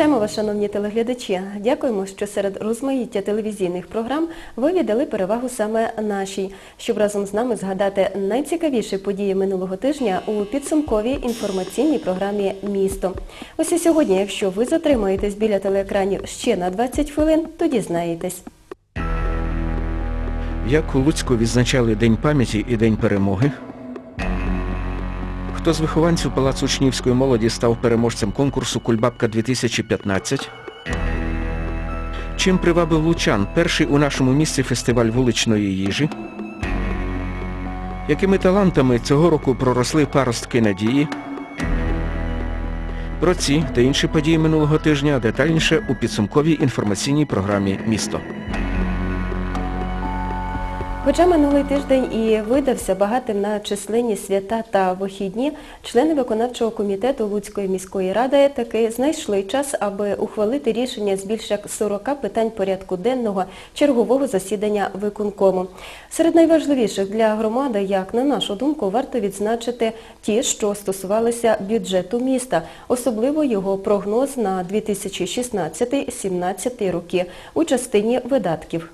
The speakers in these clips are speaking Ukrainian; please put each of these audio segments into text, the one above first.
Вітаємо шановні телеглядачі. Дякуємо, що серед розмаїття телевізійних програм ви віддали перевагу саме нашій, щоб разом з нами згадати найцікавіші події минулого тижня у підсумковій інформаційній програмі Місто. Ось і сьогодні, якщо ви затримаєтесь біля телеекранів ще на 20 хвилин, то дізнаєтесь. Як у Луцьку відзначали День пам'яті і День перемоги? Хто з вихованців Палацу учнівської молоді став переможцем конкурсу Кульбабка-2015? Чим привабив лучан перший у нашому місті фестиваль вуличної їжі? Якими талантами цього року проросли паростки надії? Про ці та інші події минулого тижня детальніше у підсумковій інформаційній програмі «Місто». Хоча минулий тиждень і видався багатим на численні свята та вихідні, члени виконавчого комітету Луцької міської ради таки знайшли час, аби ухвалити рішення з більш як 40 питань порядку денного чергового засідання виконкому. Серед найважливіших для громади, як на нашу думку, варто відзначити ті, що стосувалися бюджету міста, особливо його прогноз на 2016-2017 роки у частині видатків.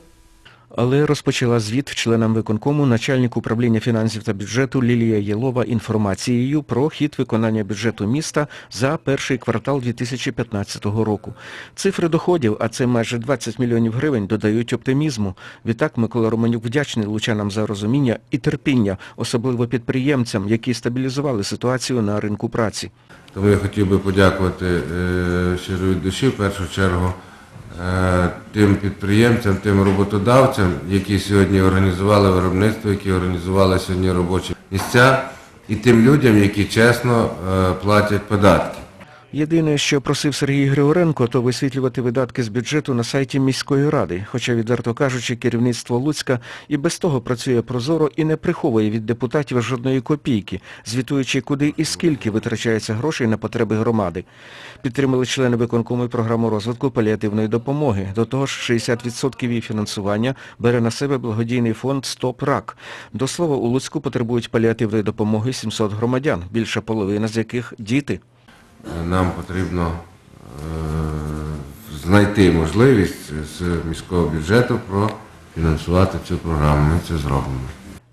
Але розпочала звіт членам виконкому начальник управління фінансів та бюджету Лілія Єлова інформацією про хід виконання бюджету міста за перший квартал 2015 року. Цифри доходів, а це майже 20 мільйонів гривень, додають оптимізму. Відтак Микола Романюк вдячний лучанам за розуміння і терпіння, особливо підприємцям, які стабілізували ситуацію на ринку праці. Тому я хотів би подякувати е, щиро від душі, в першу чергу, е, тим підприємцям, тим роботодавцям, які сьогодні організували виробництво, які організували сьогодні робочі місця, і тим людям, які чесно е, платять податки. Єдине, що просив Сергій Григоренко, то висвітлювати видатки з бюджету на сайті міської ради. Хоча, відверто кажучи, керівництво Луцька і без того працює прозоро і не приховує від депутатів жодної копійки, звітуючи, куди і скільки витрачається грошей на потреби громади. Підтримали члени виконкому програму розвитку паліативної допомоги. До того ж, 60% її фінансування бере на себе благодійний фонд «Стоп рак». До слова, у Луцьку потребують паліативної допомоги 700 громадян, більша половина з яких – діти. Нам потрібно е, знайти можливість з міського бюджету профінансувати цю програму. Ми це зробимо.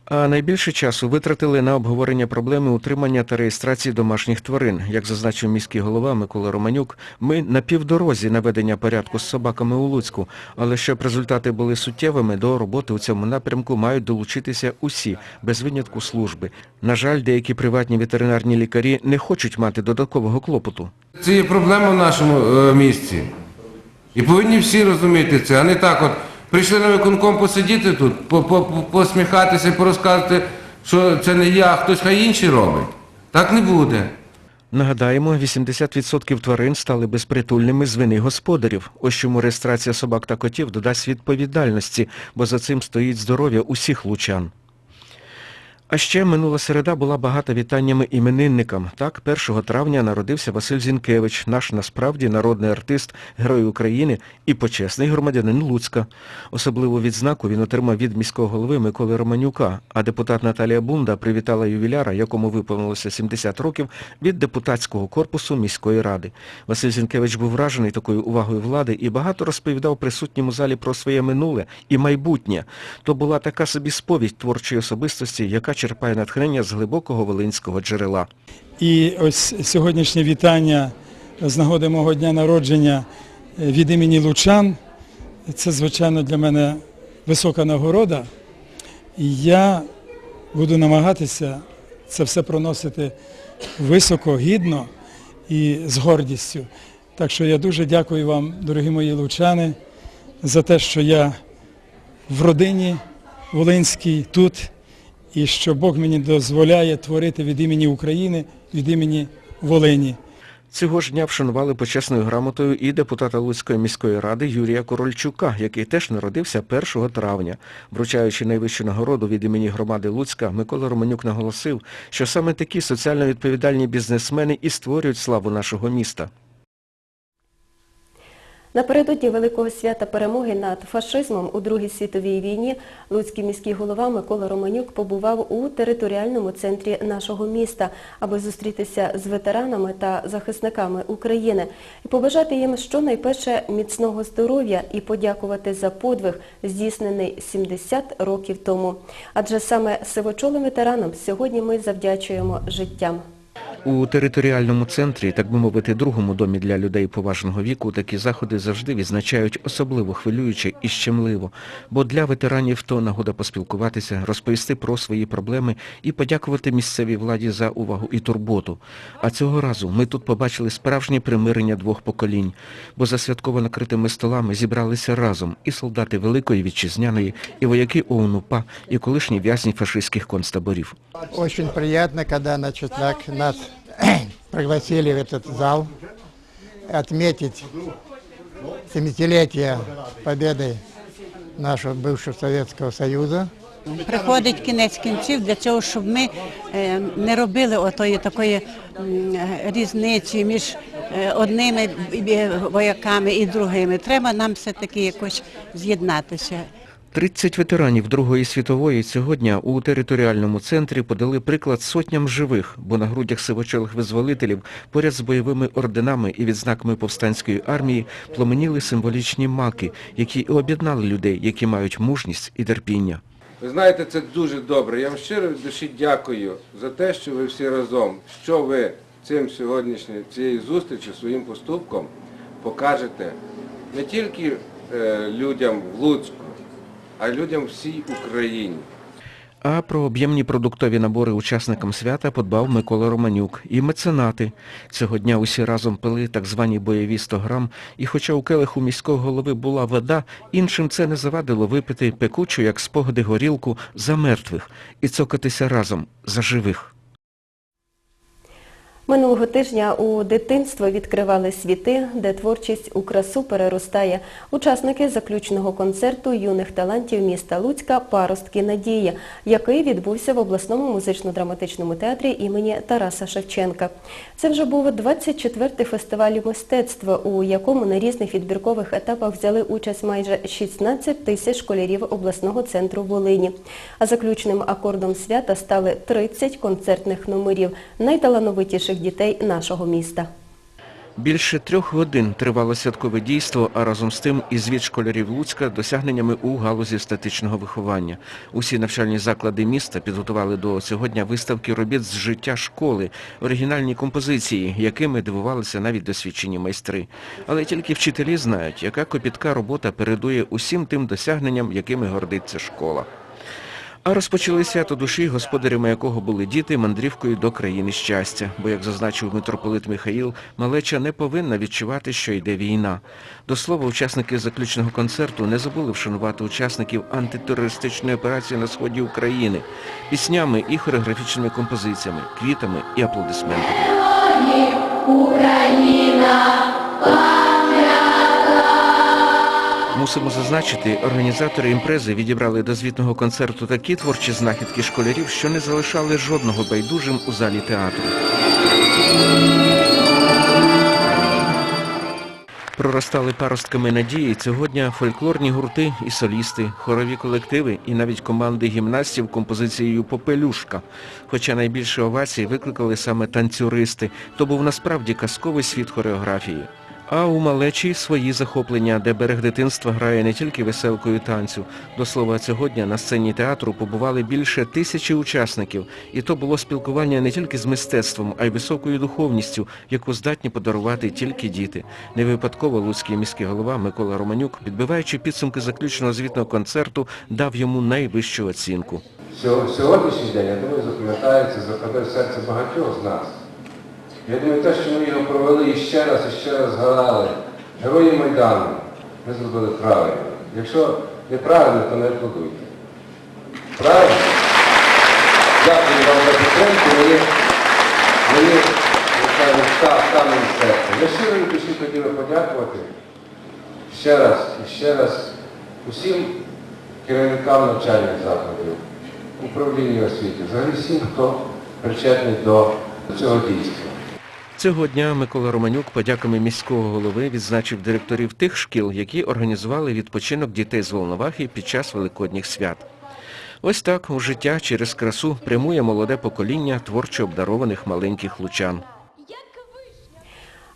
А найбільше часу витратили на обговорення проблеми утримання та реєстрації домашніх тварин. Як зазначив міський голова Микола Романюк, ми на півдорозі наведення порядку з собаками у Луцьку, але щоб результати були суттєвими, до роботи у цьому напрямку мають долучитися усі, без винятку служби. На жаль, деякі приватні ветеринарні лікарі не хочуть мати додаткового клопоту. Це є проблема в нашому е, місті. І повинні всі розуміти це, а не так от прийшли на виконком посидіти тут, по- по- по- посміхатися, порозказати, що це не я, а хтось хай інший робить. Так не буде. Нагадаємо, 80% тварин стали безпритульними з вини господарів. Ось чому реєстрація собак та котів додасть відповідальності, бо за цим стоїть здоров'я усіх лучан. А ще минула середа була багата вітаннями іменинникам. Так, 1 травня народився Василь Зінкевич, наш насправді народний артист, герой України і почесний громадянин Луцька. Особливу відзнаку він отримав від міського голови Миколи Романюка, а депутат Наталія Бунда привітала ювіляра, якому виповнилося 70 років, від депутатського корпусу міської ради. Василь Зінкевич був вражений такою увагою влади і багато розповідав присутньому залі про своє минуле і майбутнє. То була така собі сповідь творчої особистості, яка черпає натхнення з глибокого волинського джерела. І ось сьогоднішнє вітання з нагоди мого дня народження е, від імені Лучан. Це, звичайно, для мене висока нагорода. І я буду намагатися це все проносити високо, гідно і з гордістю. Так що я дуже дякую вам, дорогі мої лучани, за те, що я в родині Волинській тут, і що Бог мені дозволяє творити від імені України, від імені Волині. Цього ж дня вшанували почесною грамотою і депутата Луцької міської ради Юрія Корольчука, який теж народився 1 травня. Вручаючи найвищу нагороду від імені громади Луцька, Микола Романюк наголосив, що саме такі соціально відповідальні бізнесмени і створюють славу нашого міста. Напередодні Великого свята перемоги над фашизмом у Другій світовій війні Луцький міський голова Микола Романюк побував у територіальному центрі нашого міста, аби зустрітися з ветеранами та захисниками України і побажати їм щонайперше міцного здоров'я і подякувати за подвиг, здійснений 70 років тому. Адже саме сивочолим ветеранам сьогодні ми завдячуємо життям. У територіальному центрі, так би мовити, другому домі для людей поважного віку, такі заходи завжди відзначають особливо хвилююче і щемливо, бо для ветеранів то нагода поспілкуватися, розповісти про свої проблеми і подякувати місцевій владі за увагу і турботу. А цього разу ми тут побачили справжнє примирення двох поколінь, бо за святково накритими столами зібралися разом і солдати Великої Вітчизняної, і вояки ОУН-УПА, і колишні в'язні фашистських концтаборів. Приятно, когда значит, так, нас пригласили в этот зал отметить 70-летие победы нашего бывшего Советского Союза. Приходить кінець кінців для цього, щоб ми е, не робили отої такої м, е, різниці між е, одними е, вояками і другими. Треба нам все-таки якось з'єднатися. 30 ветеранів Другої світової цього дня у територіальному центрі подали приклад сотням живих, бо на грудях сивочолих визволителів поряд з бойовими орденами і відзнаками повстанської армії пламеніли символічні маки, які об'єднали людей, які мають мужність і терпіння. Ви знаєте, це дуже добре. Я вам щиро від душі дякую за те, що ви всі разом, що ви цим сьогоднішньою цією зустрічю своїм поступком покажете не тільки е, людям в Луцьку, а людям всій Україні. А про об'ємні продуктові набори учасникам свята подбав Микола Романюк. І меценати. Цього дня усі разом пили так звані бойові 100 грам, і хоча у келиху міського голови була вода, іншим це не завадило випити пекучу, як спогади горілку, за мертвих і цокатися разом за живих. Минулого тижня у дитинство відкривали світи, де творчість у красу переростає. Учасники заключного концерту юних талантів міста Луцька «Паростки надії», який відбувся в обласному музично-драматичному театрі імені Тараса Шевченка. Це вже був 24-й фестиваль мистецтва, у якому на різних відбіркових етапах взяли участь майже 16 тисяч школярів обласного центру Волині. А заключним акордом свята стали 30 концертних номерів найталановитіших дітей нашого міста. Більше трьох годин тривало святкове дійство, а разом з тим і звіт школярів Луцька досягненнями у галузі статичного виховання. Усі навчальні заклади міста підготували до сьогодні виставки робіт з життя школи, оригінальні композиції, якими дивувалися навіть досвідчені майстри. Але тільки вчителі знають, яка копітка робота передує усім тим досягненням, якими гордиться школа. А розпочали свято душі, господарями якого були діти, мандрівкою до країни щастя. Бо, як зазначив митрополит Михаїл, малеча не повинна відчувати, що йде війна. До слова, учасники заключного концерту не забули вшанувати учасників антитерористичної операції на сході України піснями і хореографічними композиціями, квітами і аплодисментами. Мусимо зазначити, організатори імпрези відібрали до звітного концерту такі творчі знахідки школярів, що не залишали жодного байдужим у залі театру. Проростали паростками надії цього дня фольклорні гурти і солісти, хорові колективи і навіть команди гімнастів композицією «Попелюшка». Хоча найбільше овацій викликали саме танцюристи, то був насправді казковий світ хореографії. А у малечі свої захоплення, де берег дитинства грає не тільки веселкою танцю. До слова, цього дня на сцені театру побували більше тисячі учасників. І то було спілкування не тільки з мистецтвом, а й високою духовністю, яку здатні подарувати тільки діти. Не випадково Луцький міський голова Микола Романюк, підбиваючи підсумки заключного звітного концерту, дав йому найвищу оцінку. Сьо- Сьогоднішній день, я думаю, запам'ятається, западе серце багатьох з нас. Я думаю, те, що ми його провели і ще раз, і ще раз згадали. Герої Майдану ми зробили правильно. Якщо неправильно, то не аплодуйте. Правильно? Дякую вам за підтримку. Мені, мені напевно, ста- камінь в серце. Я щиро душі хотів подякувати ще раз і ще раз усім керівникам навчальних закладів, управління освіти, взагалі всім, хто причетний до цього дійства. Цього дня Микола Романюк подяками міського голови відзначив директорів тих шкіл, які організували відпочинок дітей з Волновахи під час Великодніх свят. Ось так у життя через красу прямує молоде покоління творчо обдарованих маленьких лучан.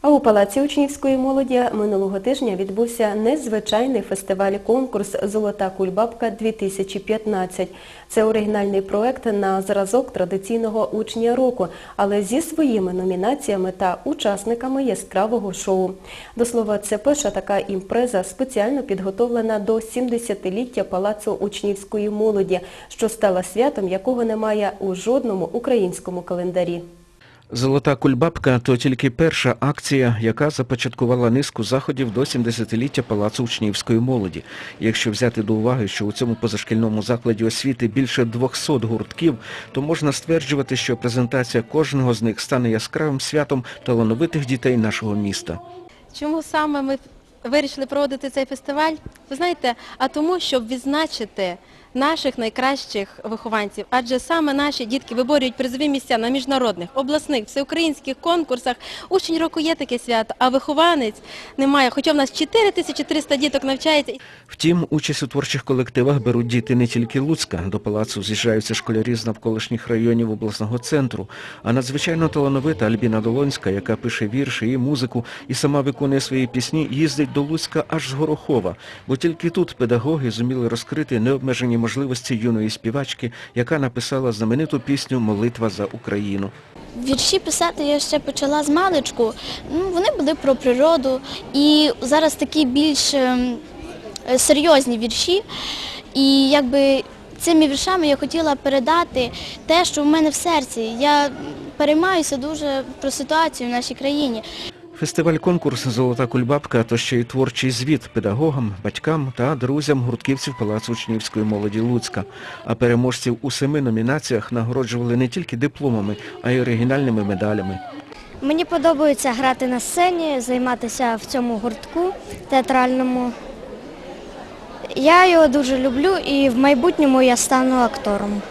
А у Палаці учнівської молоді минулого тижня відбувся незвичайний фестиваль-конкурс Золота кульбабка-2015. Це оригінальний проект на зразок традиційного учня року, але зі своїми номінаціями та учасниками яскравого шоу. До слова, це перша така імпреза, спеціально підготовлена до 70-ліття Палацу учнівської молоді, що стала святом, якого немає у жодному українському календарі. Золота кульбабка то тільки перша акція, яка започаткувала низку заходів до 70-ліття Палацу учнівської молоді. Якщо взяти до уваги, що у цьому позашкільному закладі освіти більше 200 гуртків, то можна стверджувати, що презентація кожного з них стане яскравим святом талановитих дітей нашого міста. Чому саме ми вирішили проводити цей фестиваль? Ви знаєте, а тому, щоб відзначити наших найкращих вихованців, адже саме наші дітки виборюють призові місця на міжнародних, обласних, всеукраїнських конкурсах. Учень року є таке свято, а вихованець немає. Хоча в нас 4300 діток навчається. Втім, участь у творчих колективах беруть діти не тільки Луцька. До палацу з'їжджаються школярі з навколишніх районів обласного центру. А надзвичайно талановита Альбіна Долонська, яка пише вірші і музику, і сама виконує свої пісні, їздить до Луцька аж з Горохова. Бо тільки тут педагоги зуміли розкрити необмежені можливості юної співачки, яка написала знамениту пісню Молитва за Україну. Вірші писати я ще почала з маличку. Ну, вони були про природу і зараз такі більш ем, серйозні вірші. І якби цими віршами я хотіла передати те, що в мене в серці. Я переймаюся дуже про ситуацію в нашій країні. Фестиваль-конкурс Золота кульбабка то ще й творчий звіт педагогам, батькам та друзям гуртківців Палацу учнівської молоді Луцька. А переможців у семи номінаціях нагороджували не тільки дипломами, а й оригінальними медалями. Мені подобається грати на сцені, займатися в цьому гуртку театральному. Я його дуже люблю і в майбутньому я стану актором.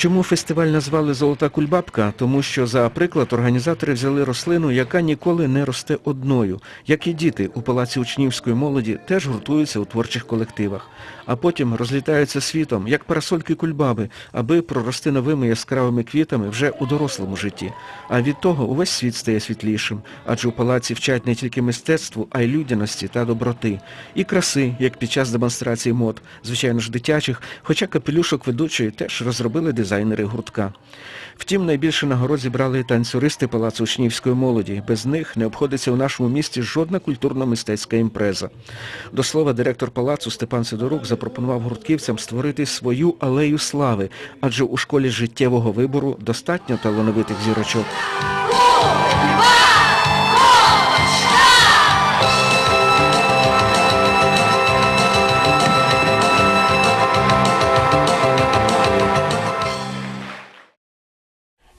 Чому фестиваль назвали Золота кульбабка? Тому що, за приклад, організатори взяли рослину, яка ніколи не росте одною. Як і діти у Палаці учнівської молоді теж гуртуються у творчих колективах. А потім розлітаються світом, як парасольки кульбаби, аби прорости новими яскравими квітами вже у дорослому житті. А від того увесь світ стає світлішим, адже у палаці вчать не тільки мистецтву, а й людяності та доброти. І краси, як під час демонстрації мод, звичайно ж дитячих, хоча капелюшок ведучої теж розробили дизайнери гуртка. Втім, найбільше нагород зібрали танцюристи Палацу учнівської молоді. Без них не обходиться у нашому місті жодна культурно-мистецька імпреза. До слова, директор палацу Степан Сидорук запропонував гуртківцям створити свою алею слави, адже у школі життєвого вибору достатньо талановитих зірочок.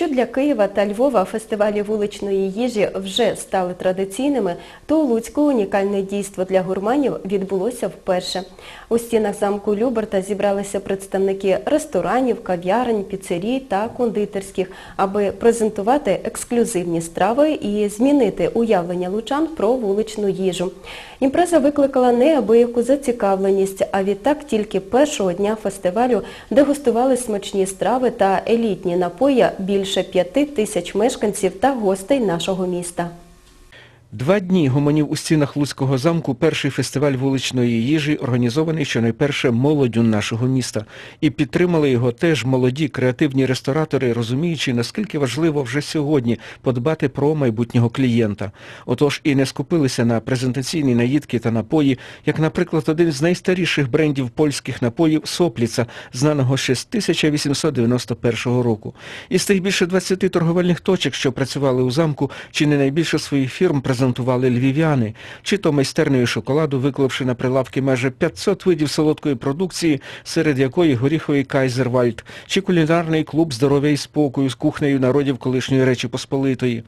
Якщо для Києва та Львова фестивалі вуличної їжі вже стали традиційними, то у Луцьку унікальне дійство для гурманів відбулося вперше. У стінах замку Люберта зібралися представники ресторанів, кав'ярень, піцерій та кондитерських, аби презентувати ексклюзивні страви і змінити уявлення лучан про вуличну їжу. Імпреза викликала неабияку зацікавленість, а відтак тільки першого дня фестивалю дегустували смачні страви та елітні напої більше п'яти тисяч мешканців та гостей нашого міста. Два дні гомонів у стінах Луцького замку перший фестиваль вуличної їжі, організований щонайперше молоддю нашого міста. І підтримали його теж молоді креативні ресторатори, розуміючи, наскільки важливо вже сьогодні подбати про майбутнього клієнта. Отож і не скупилися на презентаційні наїдки та напої, як, наприклад, один з найстаріших брендів польських напоїв Сопліца, знаного ще з 1891 року. Із тих більше 20 торговельних точок, що працювали у замку, чи не найбільше своїх фірм презентували презентували львів'яни, чи то майстернею шоколаду, виклавши на прилавки майже 500 видів солодкої продукції, серед якої горіховий Кайзервальд, чи кулінарний клуб здоров'я і спокою з кухнею народів колишньої Речі Посполитої.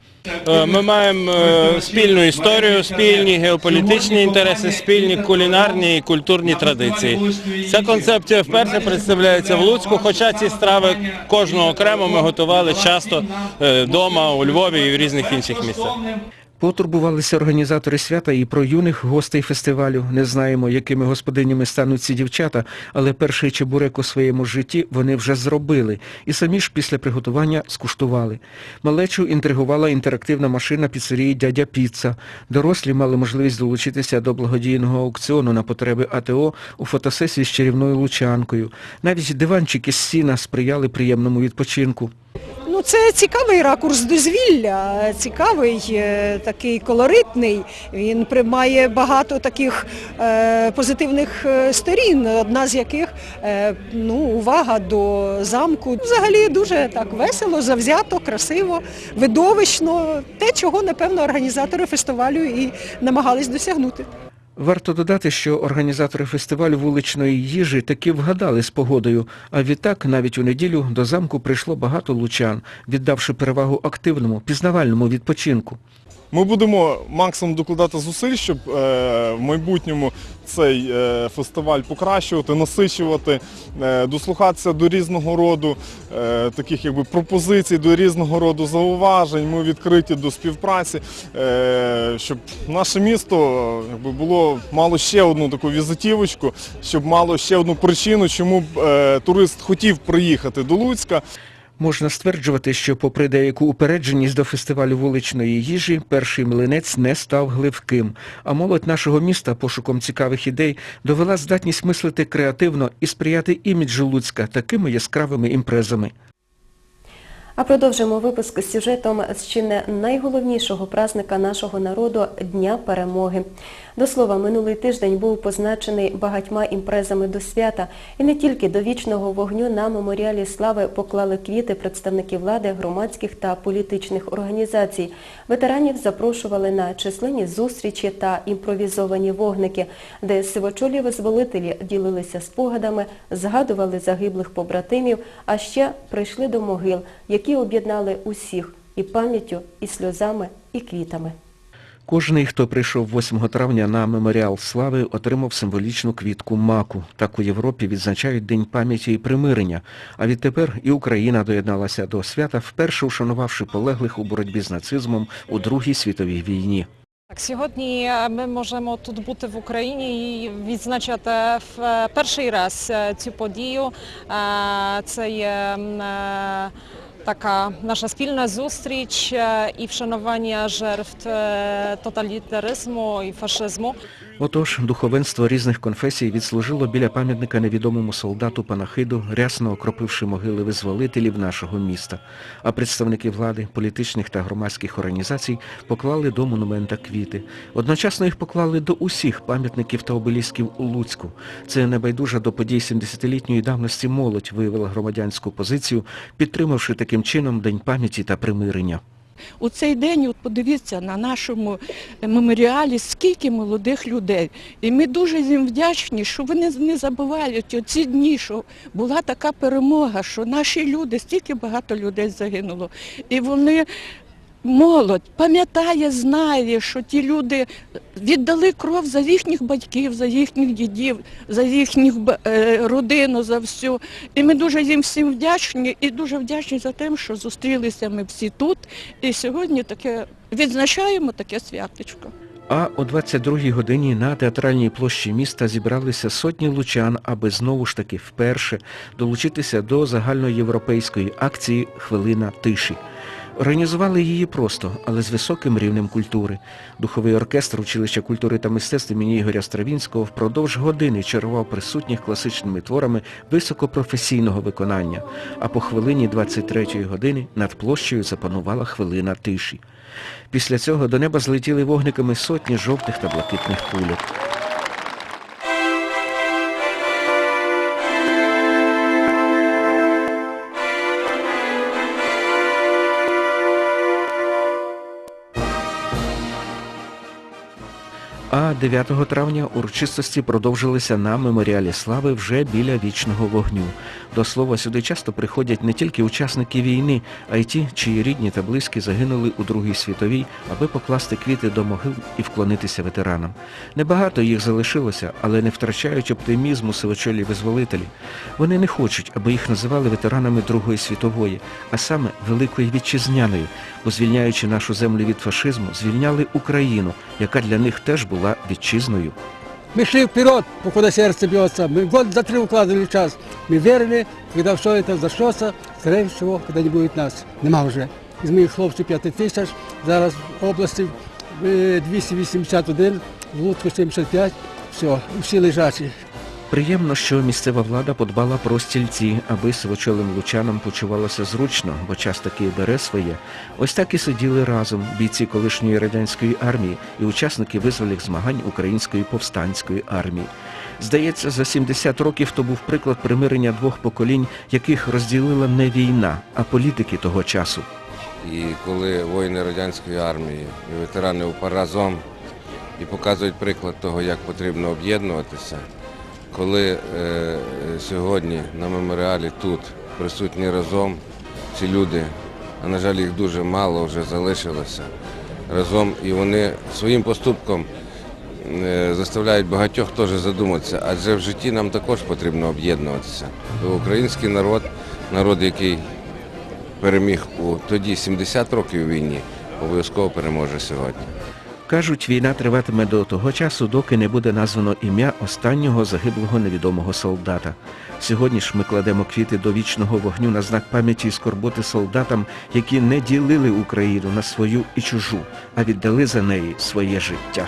Е, Ми маємо е, спільну історію, спільні геополітичні інтереси, спільні кулінарні і культурні традиції. Ця концепція вперше представляється в Луцьку, хоча ці страви кожного окремо ми готували часто вдома, у Львові і в різних інших місцях. Потурбувалися організатори свята і про юних гостей фестивалю. Не знаємо, якими господинями стануть ці дівчата, але перший чебурек у своєму житті вони вже зробили і самі ж після приготування скуштували. Малечу інтригувала інтерактивна машина піцерії «Дядя Піца». Дорослі мали можливість долучитися до благодійного аукціону на потреби АТО у фотосесії з чарівною лучанкою. Навіть диванчики з сіна сприяли приємному відпочинку. Це цікавий ракурс дозвілля, цікавий, е, такий колоритний. Він при- має багато таких е, позитивних е, сторін, одна з яких ну, увага до замку. Взагалі дуже так весело, завзято, красиво, видовищно. Те, чого, напевно, організатори фестивалю і намагались досягнути. Варто додати, що організатори фестивалю вуличної їжі таки вгадали з погодою, а відтак навіть у неділю до замку прийшло багато лучан, віддавши перевагу активному, пізнавальному відпочинку. Ми будемо максимум докладати зусиль, щоб е, в майбутньому цей е, фестиваль покращувати, насичувати, е, дослухатися до різного роду таких якби пропозицій, до різного роду зауважень. Ми відкриті до співпраці, щоб наше місто якби, було мало ще одну таку візитівочку, щоб мало ще одну причину, чому турист хотів приїхати до Луцька. Можна стверджувати, що попри деяку упередженість до фестивалю вуличної їжі, перший млинець не став гливким, а молодь нашого міста пошуком цікавих ідей довела здатність мислити креативно і сприяти іміджу Луцька такими яскравими імпрезами. А продовжимо випуск з сюжетом з чи не найголовнішого празника нашого народу – Дня Перемоги. До слова, минулий тиждень був позначений багатьма імпрезами до свята. І не тільки до вічного вогню на меморіалі слави поклали квіти представники влади, громадських та політичних організацій. Ветеранів запрошували на численні зустрічі та імпровізовані вогники, де сивочолі визволителі ділилися спогадами, згадували загиблих побратимів, а ще прийшли до могил, які об'єднали усіх і пам'яттю, і сльозами, і квітами. Кожний, хто прийшов 8 травня на меморіал слави, отримав символічну квітку маку. Так у Європі відзначають День пам'яті і примирення. А відтепер і Україна доєдналася до свята, вперше ушанувавши полеглих у боротьбі з нацизмом у Другій світовій війні. Так, сьогодні е, ми можемо тут бути в Україні і відзначати в е, перший раз е, цю подію. Це є така наша спільна зустріч е, і вшанування жертв е, тоталітаризму і фашизму. Отож, духовенство різних конфесій відслужило біля пам'ятника невідомому солдату Панахиду, рясно окропивши могили визволителів нашого міста. А представники влади, політичних та громадських організацій поклали до монумента квіти. Одночасно їх поклали до усіх пам'ятників та обелісків у Луцьку. Це небайдужа до подій 70-літньої давності молодь виявила громадянську позицію, підтримавши таким чином День пам'яті та примирення. У цей день, от подивіться, на нашому меморіалі скільки молодих людей. І ми дуже їм вдячні, що вони не забувають оці дні, що була така перемога, що наші люди, стільки багато людей загинуло. І вони, молодь, пам'ятає, знає, що ті люди віддали кров за їхніх батьків, за їхніх дідів, за їхніх е, родину, за все. І ми дуже їм всім вдячні і дуже вдячні за те, що зустрілися ми всі тут. І сьогодні таке відзначаємо таке святочко. А о 22-й годині на театральній площі міста зібралися сотні лучан, аби знову ж таки вперше долучитися до загальноєвропейської акції Хвилина тиші. Організували її просто, але з високим рівнем культури. Духовий оркестр училища культури та мистецтв імені Ігоря Стравінського впродовж години чарував присутніх класичними творами високопрофесійного виконання. А по хвилині 23-ї години над площею запанувала хвилина тиші. Після цього до неба злетіли вогниками сотні жовтих та блакитних кульок. А 9 травня урочистості продовжилися на меморіалі слави вже біля вічного вогню. До слова, сюди часто приходять не тільки учасники війни, а й ті, чиї рідні та близькі загинули у Другій світовій, аби покласти квіти до могил і вклонитися ветеранам. Небагато їх залишилося, але не втрачають оптимізму сивочолі визволителі. Вони не хочуть, аби їх називали ветеранами Другої світової, а саме Великої Вітчизняної, бо звільняючи нашу землю від фашизму, звільняли Україну, яка для них теж була вітчизною. Мы шли вперед, покуда сердце бьется. Мы год за три укладывали час. Мы верили, когда все это зашлося, скорее всего, когда не будет нас. Нема вже. Із моїх хлопців 5 тисяч, зараз в області е, 281, в Луцьку 75, все, всі лежачі. Приємно, що місцева влада подбала про стільці, аби сивочолим лучанам почувалося зручно, бо час таки бере своє. Ось так і сиділи разом бійці колишньої радянської армії і учасники визвольних змагань Української повстанської армії. Здається, за 70 років то був приклад примирення двох поколінь, яких розділила не війна, а політики того часу. І коли воїни радянської армії і ветерани УПА разом і показують приклад того, як потрібно об'єднуватися, коли е, сьогодні на меморіалі тут присутні разом ці люди, а на жаль, їх дуже мало вже залишилося разом, і вони своїм поступком е, заставляють багатьох теж задуматися, адже в житті нам також потрібно об'єднуватися. Український народ, народ, який переміг у тоді 70 років війні, обов'язково переможе сьогодні. Кажуть, війна триватиме до того часу, доки не буде названо ім'я останнього загиблого невідомого солдата. Сьогодні ж ми кладемо квіти до вічного вогню на знак пам'яті і скорботи солдатам, які не ділили Україну на свою і чужу, а віддали за неї своє життя.